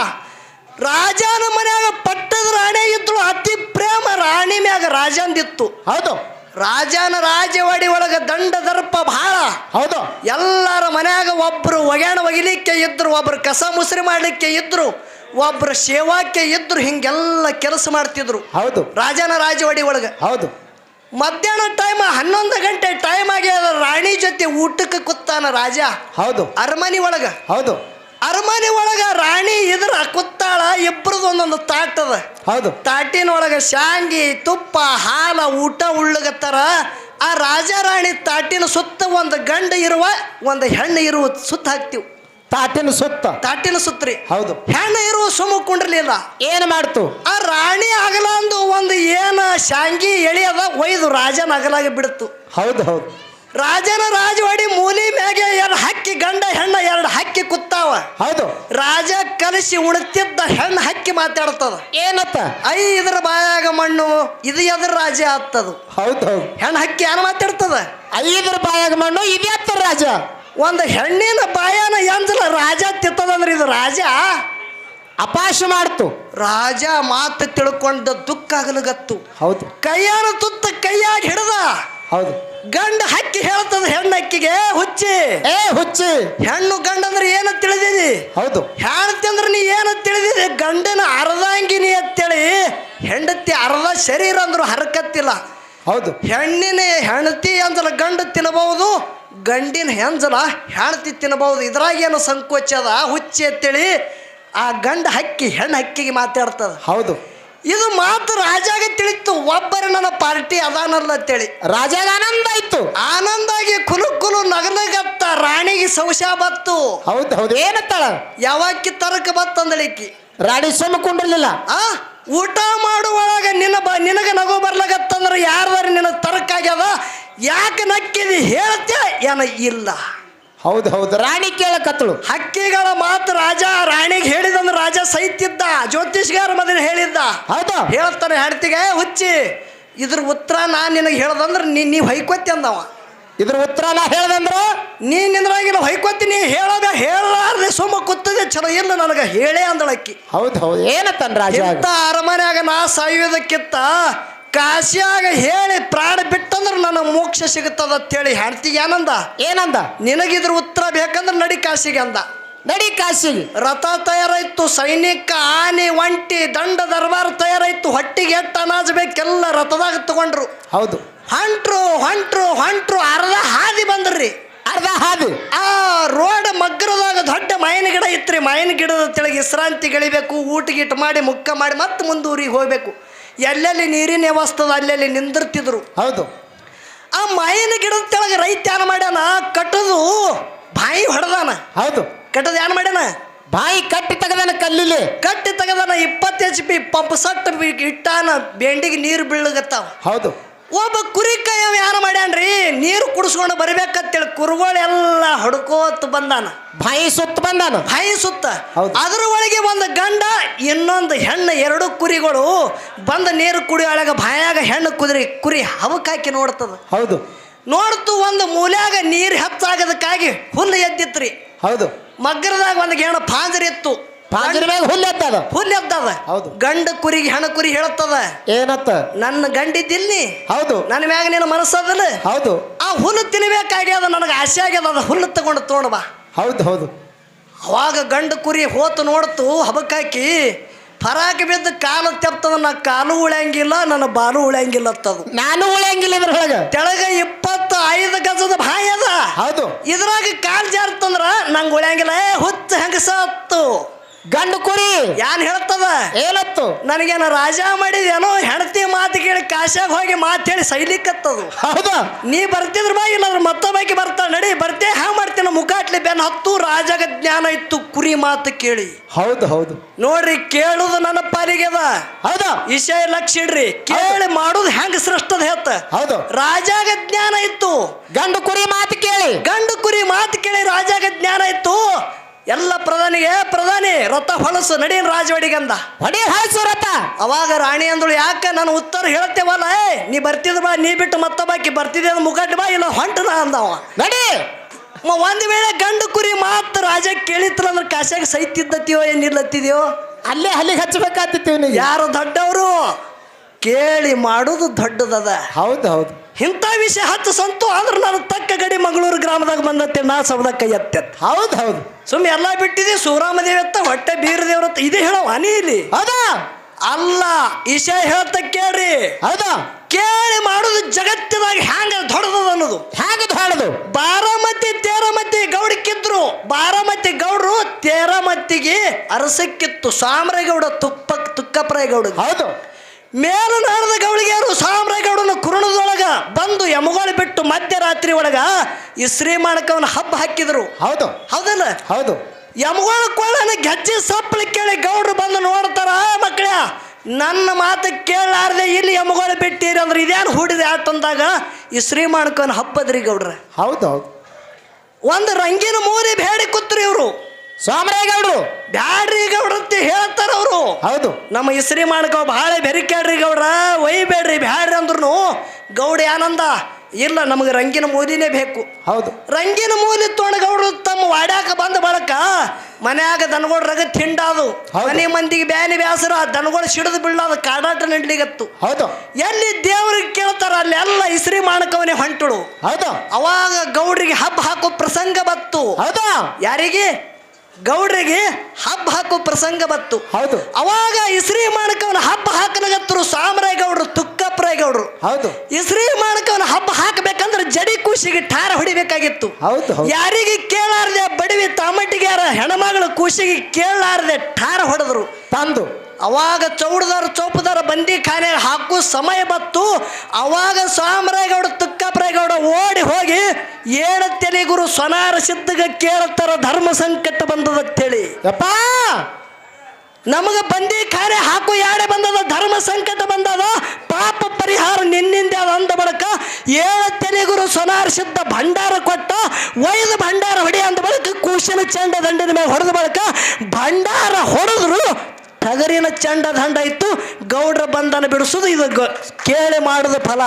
ರಾಜನ ಮನ್ಯಾಗ ಪಟ್ಟದ ರಾಣಿ ಇದ್ಳು ಅತಿ ಪ್ರೇಮ ರಾಣಿ ಮ್ಯಾಗ ರಾಜಂದಿತ್ತು. ಹೌದು. ರಾಜನ ರಾಜವಾಡಿ ಒಳಗ ದಂಡ ದರ್ಪ ಬಹಳ ಹೌದು. ಎಲ್ಲರ ಮನ್ಯಾಗ ಒಬ್ರು ಒಗ್ಯಾಣ ಒಗಿಲಿಕ್ಕೆ ಇದ್ರು ಒಬ್ರು ಕಸ ಮುಸ್ರಿ ಮಾಡ್ಲಿಕ್ಕೆ ಇದ್ರು ಒಬ್ರು ಸೇವಾಕ್ಕೆ ಇದ್ರು ಹಿಂಗೆಲ್ಲ ಕೆಲಸ ಮಾಡ್ತಿದ್ರು. ಹೌದು. ರಾಜನ ರಾಜವಾಡಿ ಒಳಗೆ. ಹೌದು. ಮಧ್ಯಾಹ್ನ ಟೈಮ್ ಹನ್ನೊಂದು ಗಂಟೆ ಟೈಮ್ ಆಗಿ ರಾಣಿ ಜೊತೆ ಊಟಕ್ಕೆ ಕುತ್ತಾನ ರಾಜ. ಹೌದು. ಅರಮನೆ ಒಳಗ. ಹೌದು. ಅರಮನೆ ಒಳಗ ರಾಣಿ ಇದ್ರ ಕುತ್ತಾಳ ಇಬ್ಬರದು ಒಂದೊಂದು ತಾಟದ ಹೌದು. ತಾಟಿನ ಒಳಗ ಶಾಂಗಿ ತುಪ್ಪ ಹಾಲ ಊಟ ಉಳ್ಳಗತ್ತಾರ. ಆ ರಾಜ ರಾಣಿ ತಾಟಿನ ಸುತ್ತ ಒಂದು ಗಂಡ ಇರುವ ಒಂದು ಹೆಣ್ಣು ಇರುವ ಸುತ್ತ ಹಾಕ್ತಿವ್. ತಾಟಿನ ಸುತ್ತ. ತಾಟಿನ ಸುತ್ತರಿ ಹೌದು. ಹೆಣ್ಣು ಇರುವ ಸುಮ್ಮ ಕುಂಡ್ರಲಿಲ್ಲ. ಏನು ಮಾಡ್ತು? ಆ ರಾಣಿ ಅಗಲಂದು ಒಂದು ಏನ ಶಾಂಗಿ ಎಳಿ ಅದ ಒಯ್ದು ರಾಜನ ಅಗಲಾಗಿ ಬಿಡ್ತು. ಹೌದು ಹೌದು. ರಾಜನ ರಾಜವಾಡಿ ಮೂಲಿ ಮ್ಯಾಗೆ ಎರಡು ಹಕ್ಕಿ ಗಂಡ ಹೆಣ್ಣ ಎರಡು ಹಕ್ಕಿ ಕುತ್ತಾವ. ಹೌದು. ರಾಜ ಕಲಸಿ ಉಣ್ತಿದ್ದ ಹೆಣ್ಣು ಹಕ್ಕಿ ಮಾತಾಡ್ತದ. ಏನತ್ತ? ಐ ಇದ್ರ ಬಾಯಾಗ ಮಣ್ಣು ಇದು ಎದ್ರ ರಾಜ ಆಗ್ತದ ಹೌದು ಹೌದು. ಹೆಣ್ಣು ಹಕ್ಕಿ ಏನ್ ಮಾತಾಡ್ತದ? ಐ ಇದ್ರ ಬಾಯಾಗ ಮಣ್ಣು ಇದ್ಯಾತ್ತ ರಾಜ? ಒಂದು ಹೆಣ್ಣಿನ ಬಾಯಾನ ಎಂಜಲ ರಾಜ ತಿತ್ತದಂದ್ರೆ ಇದು ರಾಜ? ಅಪಾಶ ಮಾಡ್ತು. ರಾಜ ಮಾತು ತಿಳ್ಕೊಂಡ ದುಃಖ ಆಗಲಗತ್ತು ಹೌದು. ಕೈಯಾನ ತುತ್ತ ಕೈಯಾಗಿ ಹಿಡ್ದ. ಹೌದು. ಗಂಡ ಹಕ್ಕಿ ಹೇಳ್ತದ ಹೆಣ್ಣು ಹಕ್ಕಿಗೆ ಹುಚ್ಚಿ. ಏ ಹುಚ್ಚಿ. ಹೆಣ್ಣು ಗಂಡ ಅಂದ್ರೆ ಏನು ತಿಳಿದಿದಿ? ಹೌದು. ಹೆಣ್ತಿ ಅಂದ್ರೆ ನೀ ಏನು ತಿಳಿದಿದೆ? ಗಂಡನ ಅರ್ಧಾಂಗಿನಿ ಅಂತೇಳಿ ಹೆಂಡತಿ ಅರ್ಧ ಶರೀರ ಅಂದ್ರು ಹರಕತ್ತಿಲ್ಲ. ಹೌದು. ಹೆಣ್ಣಿನ ಹೆಣತಿ ಅಂದ್ರೆ ಗಂಡ ತಿನ್ನಬಹುದು ಗಂಡಿನ ಹೆಂಜಲ ಹೆಣ್ತಿ ತಿನ್ನಬಹುದು ಇದ್ರಾಗೇನು ಸಂಕೋಚ ಅದ? ಹುಚ್ಚಿ ಅಂತೇಳಿ ಆ ಗಂಡ ಹಕ್ಕಿ ಹೆಣ್ಣು ಹಕ್ಕಿಗೆ ಮಾತಾಡ್ತದ. ಹೌದು. ಇದು ಮಾತು ರಾಜಾಗ ತಿಳಿತು ಒಬ್ಬರು ನನ್ನ ಪಾರ್ಟಿ ಅದಾನಲ್ಲ ಅಂತೇಳಿ. ರಾಜಾಗ ಆನಂದ ಆಯ್ತು. ಆನಂದಾಗಿ ಕುಲು ಕುಲು ನಗನಗತ್ತ ರಾಣಿಗೆ ಸೌಶ ಬತ್ತು ಹೌದು ಹೌದು. ಏನತ್ತಾಳ? ಯಾವಾಕಿ ತರಕ ಬತ್ತಂದಳಿಕ್ಕಿ ರಾಣಿ ಸುಮ್ಮ ಕುಂಡಿರ್ಲಿಲ್ಲ. ಆ ಊಟ ಮಾಡುವಾಗ ನಿನ್ನ ಬ ನಿನಗೆ ನಗು ಬರ್ಲಾಗತ್ತಂದ್ರೆ ಯಾರ್ದಾರು ನಿನ್ನ ತರಕಾಗ್ಯದ? ಯಾಕೆ ನಕ್ಕಿದಿ ಹೇಳ್ತೆ? ಏನ ಇಲ್ಲ. ಹೌದು ಹೌದು. ರಾಣಿ ಕೇಳಕತ್ತಳು ಹಕ್ಕಿಗಳ ಮಾತು ರಾಜ ರಾಣಿಗೆ ಹೇಳಿದಂದ್ರೆ ರಾಜ ಸೈತಿದ್ದ ಜ್ಯೋತಿಷ್ಗಾರ ಮೊದಲು ಹೇಳಿದ್ದ. ಹೌದು ಹೇಳ್ತಾನೆ ಹೆಂಡತಿಗೆ ಹುಚ್ಚಿ ಇದ್ರ ಉತ್ತರ ನಾನು ನಿನಗೆ ಹೇಳ್ದಂದ್ರೆ ನೀ ನೀವು ಹೈಕೋತಿ ಅಂದವ. ಇದ್ರ ಉತ್ತರ ನಾ ಹೇಳ್ದಂದ್ರ? ನೀ ನಾವು ಹೈಕೋತೀನಿ ಹೇಳೋದ ಹೇಳಲಾರ್ದೆ ಸುಮ್ಮ ಕುತ್ತದೆ ಚಲೋ ಇಲ್ಲ ನನಗೆ ಹೇಳೇ ಅಂದಳಕ್ಕಿ. ಹೌದು ಹೌದು. ಏನತ್ತನ್ ರಾಜ? ಇಂಥ ಅರಮನ್ಯಾಗ ನಾ ಸಾಯೋದಕ್ಕಿಂತ ಕಾಶಿಯಾಗ ಹೇಳಿ ಪ್ರಾಣ ಬಿಟ್ಟಂದ್ರೆ ನನಗೆ ಮೋಕ್ಷ ಸಿಗುತ್ತದ ಅಂತೇಳಿ ಹೆಂಡ್ತಿಗೆ ಏನಂದ? ಏನಂದ? ನಿನಗಿದ್ರ ಉತ್ತರ ಬೇಕಂದ್ರೆ ನಡಿ ಕಾಶಿಗೆ ಅಂದ. ನಡಿ ಕಾಶಿಗೆ. ರಥ ತಯಾರಾಯ್ತು ಸೈನಿಕ ಆನೆ ಒಂಟಿ ದಂಡ ದರ್ಬಾರ್ ತಯಾರಾಯ್ತು ಹೊಟ್ಟಿಗೆ ಎಟ್ಟ ಅನಾಜ್ ಬೇಕೆಲ್ಲ ರಥದಾಗ ತಗೊಂಡ್ರು. ಹೌದು. ಹೊಂಟ್ರು ಹೊಂಟ್ರು ಹೊಂಟ್ರು ಅರ್ಧ ಹಾದಿ ಬಂದ್ರಿ. ಅರ್ಧ ಹಾದಿ. ಆ ರೋಡ್ ಮಗ್ಗರದಾಗ ದೊಡ್ಡ ಮಾವಿನ ಗಿಡ ಇತ್ರಿ. ಮಾವಿನ ಗಿಡದ ತೆಳಗೆ ವಿಶ್ರಾಂತಿ ಗಳಿಬೇಕು ಊಟ ಗೀಟ ಮಾಡಿ ಮುಕ್ಕ ಮಾಡಿ ಮತ್ತೆ ಮುಂದೂರಿಗೆ ಹೋಗ್ಬೇಕು. ಎಲ್ಲೆಲ್ಲಿ ನೀರಿನ ವ್ಯವಸ್ಥದ ಅಲ್ಲೆಲ್ಲಿ ನಿಂದಿರ್ತಿದ್ರು. ಹೌದು. ಆ ಮಾಯಿನ ಗಿಡದ ತೆಳಗೆ ರೈತ ಏನ್ ಮಾಡ್ಯಾನ? ಕಟ್ಟದು ಬಾಯಿ ಹೊಡೆದಾನ. ಹೌದು. ಕಟ್ಟದ ಏನ್ ಮಾಡ್ಯಾನ? ಬಾಯಿ ಕಟ್ಟಿ ತೆಗದಾನ ಕಲ್ಲಿಲಿ. ಕಟ್ಟಿ ತೆಗದಾನ ಇಪ್ಪತ್ತು ಎಚ್ ಪಿ ಪಂಪ್ ಸಟ್ ಇಟ್ಟಾನ ಬೆಂಡಿಗೆ ನೀರು ಬೀಳಗತ್ತಾವ ಹೌದು. ಒಬ್ಬ ಕುರಿ ಕೈಯವ ಯಾರು ಮಾಡ್ಯಾನ್ರಿ? ನೀರು ಕುಡಿಸ್ಕೊಂಡು ಬರ್ಬೇಕಂತೇಳಿ ಕುರುಗಳೆಲ್ಲ ಹೊಡ್ಕೋತ ಬಂದಾನ. ಬಾಯಿ ಸುತ್ತ ಬಂದಾನ. ಬಾಯಿ ಸುತ್ತ. ಹೌದು. ಅದ್ರ ಒಳಗೆ ಒಂದು ಗಂಡ ಇನ್ನೊಂದು ಹೆಣ್ಣು ಎರಡು ಕುರಿಗಳು ಬಂದ ನೀರು ಕುಡಿಯೊಳಗ ಬಾಯಾಗ ಹೆಣ್ಣು ಕುದುರೆ ಕುರಿ ಹವಕಾಕಿ ನೋಡ್ತದ. ಹೌದು. ನೋಡ್ತು ಒಂದು ಮೂಲ್ಯಾಗ ನೀರು ಹೆಚ್ಚಾಗದಕ್ಕಾಗಿ ಹುಲ್ಲು ಎದ್ದಿತ್ರಿ. ಹೌದು. ಮಗ್ಗರದಾಗ ಒಂದು ಗೇಣ ಪಾಂಜರಿ ಇತ್ತು. ಪಾಂಜರ ಮ್ಯಾಗ ಹುಲ್ಲು ಎತ್ತದ. ಹುಲ್ಲು ಎದ್ದದ ಹೌದು. ಗಂಡ ಕುರಿಗೆ ಹೆಣ ಕುರಿ ಹೇಳುತ್ತದ. ಏನತ್ತ? ನನ್ನ ಗಂಡಿದ್ದಿಲ್ಲಿ ಹೌದು. ನನ್ನ ಮ್ಯಾಗ ನಿನ್ನ ಮನಸ್ಸದಲ್ಲ ಹೌದು. ಆ ಹುಲ್ಲು ತಿನ್ಬೇಕಾಗ್ಯದ ನನಗೆ ಆಸೆ ಆಗ್ಯದ. ಅದು ಹುಲ್ಲು ತಗೊಂಡು ತೋಣವಾ ಬಾ. ಹೌದು ಹೌದು. ಅವಾಗ ಗಂಡ ಕುರಿ ಹೋತು ನೋಡ್ತು ಹಬಕ್ಕಾಕಿ ಫರಾಕ್ ಬಿದ್ದು ಕಾಲು ತೆಪ್ತದ. ನನ್ನ ಕಾಲು ಉಳಿಯಂಗಿಲ್ಲ ನನ್ನ ಬಾಲು ಉಳ್ಯಂಗಿಲ್ಲ ಅತ್ತದು ನಾನು ಉಳಿಯಂಗಿಲ್ಲ ಇದ್ರೊಳಗ ತೆಳಗ ಇಪ್ಪತ್ತು ಐದು ಗಜದ ಬಾಯಿ ಅದ. ಹೌದು. ಇದ್ರಾಗ ಕಾಲು ಜಾರ್ತಂದ್ರ ನಂಗೆ ಉಳಿಯಂಗಿಲ್ಲ. ಏ ಹುಚ್ಚ ಹೆಂಗ ಸತ್ತು ಗಂಡು ಕುರಿ. ಯಾನ್ ಹೇಳ್ತದ? ಏನತ್ತು ನನಗೇನ ರಾಜ ಮಾಡಿದೇನೋ ಹೆಂಡತಿ ಮಾತು ಕೇಳಿ ಕಾಶ್ಯಾಗ ಹೋಗಿ ಮಾತು ಹೇಳಿ ಸೈಲಿಕ್ಕತ್ತದು ಹೌದಾ? ನೀ ಬರ್ತಿದ್ರ ಬಾ ಇಲ್ಲಾಂದ್ರೆ ಮತ್ತೊಬ್ಬಾಕಿ ಬರ್ತಾಳ. ನಡಿ ಬರ್ತೆ ಹ್ಯಾಂಗ ಮಾಡ್ತೀನಿ? ಮುಖಾಟ್ಲಿ ಬೆನ್ ಹತ್ತು ರಾಜಗ ಜ್ಞಾನ ಇತ್ತು ಕುರಿ ಮಾತು ಕೇಳಿ. ಹೌದು ಹೌದು. ನೋಡ್ರಿ ಕೇಳುದು ನನ್ನ ಪಾಲಿಗೆದ. ಅದ ಹೌದಾ? ವಿಷಯ ಲಕ್ಷ ಇಡ್ರಿ. ಕೇಳಿ ಮಾಡುದು ಹೆಂಗ ಸೃಷ್ಟದ ಹೇತ ಹೌದು. ರಾಜಾಗ ಜ್ಞಾನ ಇತ್ತು. ಗಂಡು ಕುರಿ ಮಾತು ಕೇಳಿ. ಗಂಡು ಕುರಿ ಮಾತು ಕೇಳಿ ರಾಜಾಗ ಜ್ಞಾನ ಇತ್ತು. ಎಲ್ಲ ಪ್ರಧಾನಿಗೆ ಪ್ರಧಾನಿ ರಥ ಹೊಳಸು ನಡೀನ್ ರಾಜವಾಡಿಗಂದ. ಹೊಡಿ ರಥ ಅವಾಗ ರಾಣಿ ಅಂದಳು ಯಾಕೆ ನಾನು ಉತ್ತರ ಹೇಳ್ತೇವಲ್ಲ ಏ ನೀ ಬರ್ತಿದ್ರ ಬಾ ನೀ ಬಿಟ್ಟು ಮತ್ತೊಬ್ಬಾಕಿ ಬರ್ತಿದ್ದೆ ಮುಗಡ್ ಬಾ ಇಲ್ಲ ಹೊಂಟನ ಅಂದವ. ನಡಿ. ಮ- ಒಂದ್ ವೇಳೆ ಗಂಡು ಕುರಿ ಮಾತ್ರ ರಾಜ ಕೇಳಿತ್ರ ಅಂದ್ರೆ ಕಾಶಾಗ ಸೈತಿದ್ದತಿಯೋ ಏನಿಲ್ಲತ್ತಿದೆಯೋ? ಅಲ್ಲೇ ಅಲ್ಲಿಗೆ ಹಚ್ಚಬೇಕಾಗ್ತಿತ್ತು ಯಾರು ದೊಡ್ಡವರು? ಕೇಳಿ ಮಾಡೋದು ದೊಡ್ಡದದ. ಹೌದು ಹೌದು. ಇಂಥ ವಿಷಯ ಹತ್ತು ಸಂತು ಆದ್ರೆ ನಾನು ತಕ್ಕ ಗಡಿ ಮಂಗಳೂರು ಗ್ರಾಮದಾಗ ಬಂದತ್ತೆ ನಾ ಸೌದ ಕೈ ಎತ್ತೆತ್. ಹೌದು ಹೌದು. ಸುಮ್ಮನೆ ಎಲ್ಲ ಬಿಟ್ಟಿದೆ ಸೂರಾಮ ದೇವತ್ತ ಹೊಟ್ಟೆ ಬೀರ ದೇವ್ರತ್ತ ಇದೇ ಹೇಳೋ ಅನಿ ಇಲ್ಲಿ. ಹೌದಾ? ಅಲ್ಲ ವಿಷಯ ಹೇಳ್ತ ಕೇಳ್ರಿ. ಹೌದಾ? ಕೇಳಿ ಮಾಡುದು ಜಗತ್ತಿನಾಗ ಹ್ಯಾಂಗ ದೊಡ್ಡದದ ಅನ್ನೋದು. ಹ್ಯಾಂಗ ದೊಡ್ಡದು? ಬಾರಾಮತಿ ತೇರಮತಿ ಗೌಡಕ್ಕಿದ್ರು ಬಾರಾಮತಿ ಗೌಡ್ರು ತೇರಮತಿಗೆ ಅರಸಕ್ಕಿತ್ತು ಸಾಮ್ರೇಗೌಡ ತುಪ್ಪ ತುಕ್ಕಪ್ರಾಯ ಗೌಡ ಹೌದು. ಮೇಲು ನಾಡದ ಗೌಳಿಗೆ ಯಾರು? ಸಾಮ್ರಾಯಗೌಡನ ಕುರುಣದೊಳಗ ಬಂದು ಯಮಗೋಳ ಬಿಟ್ಟು ಮಧ್ಯರಾತ್ರಿ ಒಳಗ ಈ ಶ್ರೀಮಾಣಕವನ ಹಬ್ಬ ಹಾಕಿದ್ರು. ಹೌದು. ಹೌದಲ್ಲ? ಹೌದು. ಯಮಗೋಳ ಕೊಳ್ಳನ ಗೆಜ್ಜೆ ಸಪ್ಪಳಿ ಕೇಳಿ ಗೌಡ್ರು ಬಂದು ನೋಡ್ತಾರ ಮಕ್ಕಳ ನನ್ನ ಮಾತು ಕೇಳಾರ್ದೆ ಇಲ್ಲಿ ಯಮಗೋಳ ಬಿಟ್ಟಿರಿ ಅಂದ್ರೆ ಇದೇನು ಹೂಡಿದೆ? ಆತಂದಾಗ ಈ ಶ್ರೀಮಾಣಕವನ ಹಬ್ಬದ್ರಿ ಗೌಡ್ರ. ಹೌದು ಹೌದು. ಒಂದು ರಂಗಿನ ಮೂರಿ ಬೇಡಿ ಕೂತ್ರಿ ಇವರು. ಸೋಮರಾಯಗೌಡ್ರು ಬ್ಯಾಡ್ರಿ ಗೌಡ್ರಂತ ಹೇಳ್ತಾರ ಅವರು. ಹೌದು. ನಮ್ಮ ಇಸ್ರಿ ಮಾಡ್ಕೋ ಭಾಳ ಬೆರಿಕ್ಯಾಡ್ರಿ ಗೌಡ್ರ ಒಯ್ಬೇಡ್ರಿ ಬ್ಯಾಡ್ರಿ ಅಂದ್ರು ಗೌಡ ಆನಂದ ಇಲ್ಲ ನಮಗೆ ರಂಗಿನ ಮೂಲಿನೇ ಬೇಕು. ಹೌದು. ರಂಗಿನ ಮೂಲಿ ತೊಗೊಂಡು ಗೌಡ್ರು ತಮ್ಮ ವಾಡ್ಯಾಕ ಬಂದ ಬಳಕ ಮನ್ಯಾಗ ದನಗೋಳ ರಗ ತಿಂಡಾದು. ಮನೆ ಮಂದಿಗೆ ಬ್ಯಾನಿ ಬ್ಯಾಸರ ದನಗೋಳ ಸಿಡಿದು ಬೀಳಾದ ಕಾಡಾಟ ನಡ್ಲಿಗತ್ತು. ಹೌದು. ಎಲ್ಲಿ ದೇವ್ರಿಗೆ ಕೇಳ್ತಾರ ಅಲ್ಲಿ ಎಲ್ಲ ಇಸ್ರಿ ಮಾಡಕವನೇ ಹೊಂಟಳು. ಹೌದು. ಅವಾಗ ಗೌಡ್ರಿಗೆ ಹಬ್ಬ ಹಾಕೋ ಪ್ರಸಂಗ ಬತ್ತು ಹೌದಾ. ಯಾರಿಗೆ? ಗೌಡ್ರಿಗೆ ಹಬ್ಬ ಹಾಕೋ ಪ್ರಸಂಗ ಬತ್ತು ಹೌದು. ಅವಾಗ ಇಸ್ರಿ ಮಾಣಕವನ ಹಬ್ಬ ಹಾಕಲಾಗತ್ತರು ಸಾಮರಾಯ ಗೌಡ್ರು ತುಕ್ಕಪ್ಪರಾಯ ಗೌಡ್ರು ಹೌದು. ಇಸ್ರಿ ಮಾಣಕವನ ಹಬ್ಬ ಹಾಕಬೇಕಂದ್ರೆ ಜಡಿ ಕೂಸಿಗೆ ಠಾರ ಹೊಡಿಬೇಕಾಗಿತ್ತು. ಹೌದು ಯಾರಿಗೆ ಕೇಳಾರದೆ ಬಡವಿ ತಾಮಟ್ಟಿಗ್ಯಾರ ಹೆಣ್ಮಗಳು ಕೂಸಿಗೆ ಕೇಳಾರ್ದೆ ಠಾರ ಹೊಡೆದ್ರು. ತಂದು. ಅವಾಗ ಚೌಡದಾರ ಚೌಪದಾರ ಬಂದಿ ಖಾನೆ ಹಾಕು ಸಮಯ ಬತ್ತು ಅವಾಗ ಸಾಮರಾಯಗೌಡ ತುಕ್ಕಪ್ಪರೇಗೌಡ ಓಡಿ ಹೋಗಿ ಏಳು ತೆಲಿಗುರು ಸ್ವನಾರ ಸಿದ್ಧಗ ಕೇಳತ್ತಾರ ಧರ್ಮ ಸಂಕಟ ಬಂದದತ್ತೇಳಿ. ಅಪ್ಪ ನಮಗೆ ಬಂದಿ ಖಾನೆ ಹಾಕು ಯಾಡೆ ಬಂದದ ಧರ್ಮ ಸಂಕಟ ಬಂದದ ಪಾಪ ಪರಿಹಾರ ನಿನ್ನಿಂದ ಅದ ಅಂದ ಬಳಿಕ ಏಳ ತೆಲಿಗುರು ಸ್ವನಾರ ಸಿದ್ಧ ಭಂಡಾರ ಕೊಟ್ಟ ಒಯ್ದ ಭಂಡಾರ ಹೊಡಿ ಅಂದ ಬಳಿಕ ಕೂಶಲ ಚಂಡ ದಂಡಿನ ಮೇಲೆ ಹೊಡೆದ ಬಳಿಕ ಭಂಡಾರ ಹೊಡೆದ್ರು ಟಗರಿನ ಚಂಡ ದಂಡ ಇತ್ತು ಗೌಡ್ರ ಬಂಧನ ಬಿಡಿಸೋದು ಇದು ಕೇಳಿ ಮಾಡುದು ಫಲ.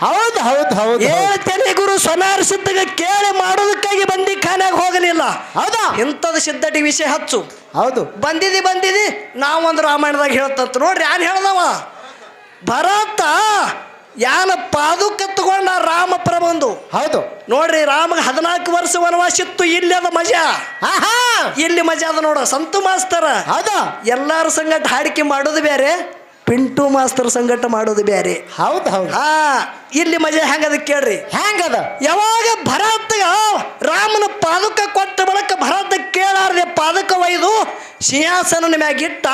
ಹೌದು ಹೌದು ಹೌದು ಹೇಳ್ತೇನೆ ಗುರು ಸ್ವನಾರ ಸಿದ್ಧಗ ಕೇಳಿ ಮಾಡೋದಕ್ಕಾಗಿ ಬಂದಿ ಖಾನೆಗೆ ಹೋಗಲಿಲ್ಲ. ಹೌದಾ. ಇಂಥದ್ದು ಸಿದ್ಧಟಿ ವಿಷಯ ಹಚ್ಚು. ಹೌದು. ಬಂದಿದಿ ಬಂದಿದಿ ನಾವೊಂದು ರಾಮಾಯಣದಾಗ ಹೇಳ್ತಂತ ನೋಡ್ರಿ ಯಾರು ಹೇಳ್ದವ? ಭರತ ಯಾನ ಪಾದುಕ ತಗೊಂಡ ರಾಮ ಪ್ರಬಂದು ಹೌದು. ನೋಡ್ರಿ ರಾಮಗೆ ಹದಿನಾಲ್ಕು ವರ್ಷ ವನವಾಸ ಇತ್ತು ಇಲ್ಲಿ ಅದ ಮಜಾ. ಇಲ್ಲಿ ಮಜಾ ಅದ ನೋಡ ಸಂತು ಮಾಸ್ತರ. ಹೌದಾ. ಎಲ್ಲಾರ ಸಂಗಟ ಹಾಡಿಕೆ ಮಾಡೋದು ಬೇರೆ ಪಿಂಟು ಮಾಸ್ತರ್ ಸಂಗಟ ಮಾಡೋದು ಬೇರೆ ಹೌದು ಹೌದು. ಹಾ ಇಲ್ಲಿ ಮಜಾ ಹೆಂಗದ ಕೇಳ್ರಿ. ಹೆಂಗದ ಯಾವಾಗ ಭರತ ರಾಮನ ಪಾದಕ ಕೊಟ್ಟ ಬಳಕ ಭರತ ಕೇಳಾರ್ದೆ ಪಾದಕ ಒಯ್ದು ಸಿಂಹಾಸನ ಮ್ಯಾಗಿಟ್ಟ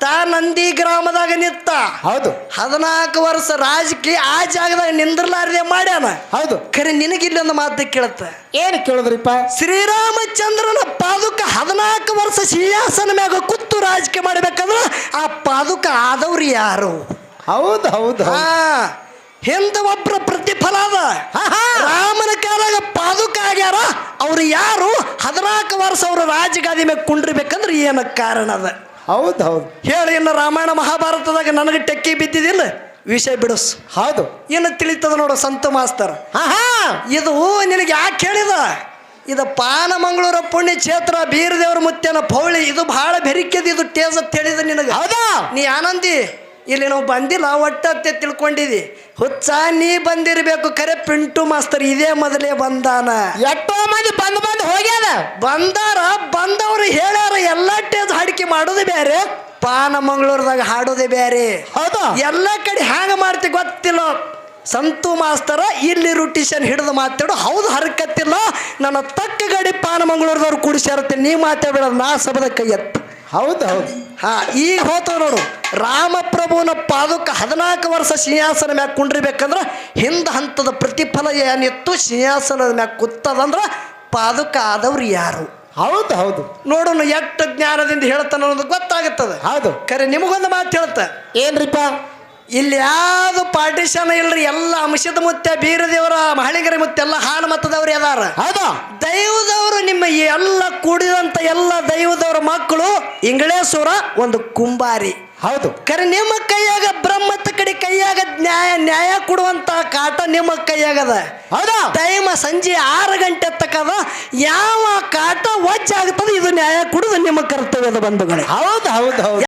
ತಾ ನಂದಿ ಗ್ರಾಮದಾಗ ನಿತ್ತ. ಹೌದು. ಹದಿನಾಲ್ಕು ವರ್ಷ ರಾಜಕೀಯ ಆ ಜಾಗದಾಗ ನಿಂದ್ರಲಾರ್ದೆ ಮಾಡ್ಯಾನ. ಹೌದು. ಖರೆ ನಿನಗಿಲ್ಲಿ ಒಂದು ಮಾತು ಕೇಳುತ್ತ. ಏನು ಕೇಳಿದ್ರಿಪ್ಪ? ಶ್ರೀರಾಮಚಂದ್ರನ ಪಾದುಕ ಹದಿನಾಲ್ಕು ವರ್ಷ ಸಿಂಹಾಸನ ಮ್ಯಾಗ ಕುತ್ತು ರಾಜಕೀಯ ಮಾಡ್ಬೇಕಂದ್ರ ಆ ಪಾದುಕ ಆದವ್ರು ಯಾರು? ಹೌದು ಹೌದು ಹಾ. ಹಿಂದ ಒಬ್ಬರ ಪ್ರತಿಫಲ ಅದ. ರಾಮನ ಕಾಲಾಗ ಪಾದುಕ ಆಗ್ಯಾರ. ಅವ್ರು ಯಾರು? ಹದಿನಾಲ್ಕು ವರ್ಷ ಅವರು ರಾಜಗಾದಿ ಮೇಲೆ ಕುಂಡಿರ್ಬೇಕಂದ್ರೆ ಏನಕ್ಕೆ ಕಾರಣ ಅದ? ಹೌದು ಹೌದು. ಹೇಳಿ ಇನ್ನು ರಾಮಾಯಣ ಮಹಾಭಾರತದಾಗ ನನಗೆ ಟೆಕ್ಕಿ ಬಿದ್ದಿದಿಲ್ಲ? ವಿಷಯ ಬಿಡಸ್. ಹೌದು. ಇನ್ನು ತಿಳಿತದ ನೋಡು ಸಂತ ಮಾಸ್ತರ್. ಇದು ನಿನಗೆ ಯಾಕೆ ಹೇಳಿದ? ಇದು ಪಾನಮಂಗಳೂರ ಪುಣ್ಯ ಕ್ಷೇತ್ರ ಬೀರದೇವ್ರ ಮುತ್ತೇನ ಪೌಳಿ. ಇದು ಬಹಳ ಬೆರಿಕೆದ ಇದು ಟೇಸ್ ಅಂತ ಹೇಳಿದ ನಿನಗೆ. ಹೌದಾ? ನೀ ಆನಂದಿ. ಇಲ್ಲಿ ನಾವು ಬಂದಿಲ್ಲ ಒಟ್ಟತ್ತೆ ತಿಳ್ಕೊಂಡಿದಿ. ಹುಚ್ಚ ನೀ ಬಂದಿರಬೇಕು ಕರೆ ಪಿಂಟು ಮಾಸ್ತರ್ ಇದೇ ಮೊದಲೇ ಬಂದಾನ. ಎಷ್ಟೋ ಮಂದಿ ಬಂದು ಬಂದು ಹೋಗ್ಯಾದ ಬಂದಾರ ಬಂದವರು ಹೇಳ್ಯಾರ ಎಲ್ಲ ಟೇಜ್ ಹಾಡಿಕೆ ಮಾಡೋದು ಬೇರೆ ಪಾನ ಮಂಗಳೂರದಾಗ ಹಾಡೋದೇ ಬೇರೆ ಹೌದು. ಎಲ್ಲ ಕಡೆ ಹ್ಯಾಂಗ ಮಾಡ್ತಿ ಗೊತ್ತಿಲ್ಲ. ಸಂತು ಮಾಸ್ತರ ಇಲ್ಲಿ ರುಟಿಷನ್ ಹಿಡಿದು ಮಾತಾಡು ಹೌದು ಹರಕತ್ತಿಲ್ಲ. ನನ್ನ ತಕ್ಕ ಗಡಿ ಪಾನ ಮಂಗಳೂರದವ್ರು ಕೂಡಿಸ್ಯಾರತ್ತೆ ನೀ ಮಾತಾಡ್ಬೇಡ ನಾ ಸಬದ ಕೈ ಎತ್ತು. ಹೌದು ಹೌದು. ಹಾ ಈಗ ಹೋತವ ನೋಡು. ರಾಮಪ್ರಭುವನ ಪಾದಕ್ಕೆ ಹದಿನಾಲ್ಕು ವರ್ಷ ಸಿಂಹಾಸನ ಮ್ಯಾಗ ಕುಂಡ್ರಿಬೇಕಂದ್ರೆ ಹಿಂದ ಹಂತದ ಪ್ರತಿಫಲ ಏನಿತ್ತು ಸಿಂಹಾಸನದ ಮ್ಯಾಗ ಕೂತದಂದ್ರೆ ಪಾದಕ ಆದವ್ರು ಯಾರು? ಹೌದು ಹೌದು. ನೋಡೋಣ ಎಷ್ಟು ಜ್ಞಾನದಿಂದ ಹೇಳ್ತಾನೆ ಅನ್ನೋದು ಗೊತ್ತಾಗುತ್ತದೆ. ಹೌದು. ಖರೆ ನಿಮಗೊಂದು ಮಾತು ಹೇಳ್ತ. ಏನ್ರಿಪ್ಪ? ಇಲ್ಲಿ ಯಾವ್ದು ಪಾರ್ಟಿಷನ್ ಇಲ್ರಿ? ಎಲ್ಲ ಅಂಶದ ಮುತ್ತೆ ಬೀರದೇವರ ಮಹಳಿಗರ ಮುತ್ತೆ ಎಲ್ಲ ಹಾಳು ಮತದವ್ರು ಅದಾರ ಹೌದಾ? ದೈವದವರು ನಿಮ್ಮ ಎಲ್ಲ ಕೂಡಿದಂತ ಎಲ್ಲ ದೈವದವರ ಮಕ್ಕಳು ಇಂಗಳೇಶ್ವರ ಒಂದು ಕುಂಬಾರಿ. ಹೌದು. ಕರೆ ನಿಮ್ಮ ಕೈಯಾಗ ಬ್ರಹ್ಮತ್ತ ಕಡೆ ಕೈಯಾಗ ನ್ಯಾಯ ನ್ಯಾಯ ಕೊಡುವಂತ ಕಾಟ ನಿಮ್ಮ ಕೈಯಾಗದ. ಹೌದಾ? ಟೈಮ ಸಂಜೆ ಆರು ಗಂಟೆ ತಕ್ಕದ ಯಾವ ಕಾಟ ವಜ್ಜಾಗ್ತದೆ ಇದು ನ್ಯಾಯ ಕೊಡುದು ನಿಮ್ಮ ಕರ್ತವ್ಯದ ಬಂಧುಗಳೇ. ಹೌದು ಹೌದು ಹೌದು.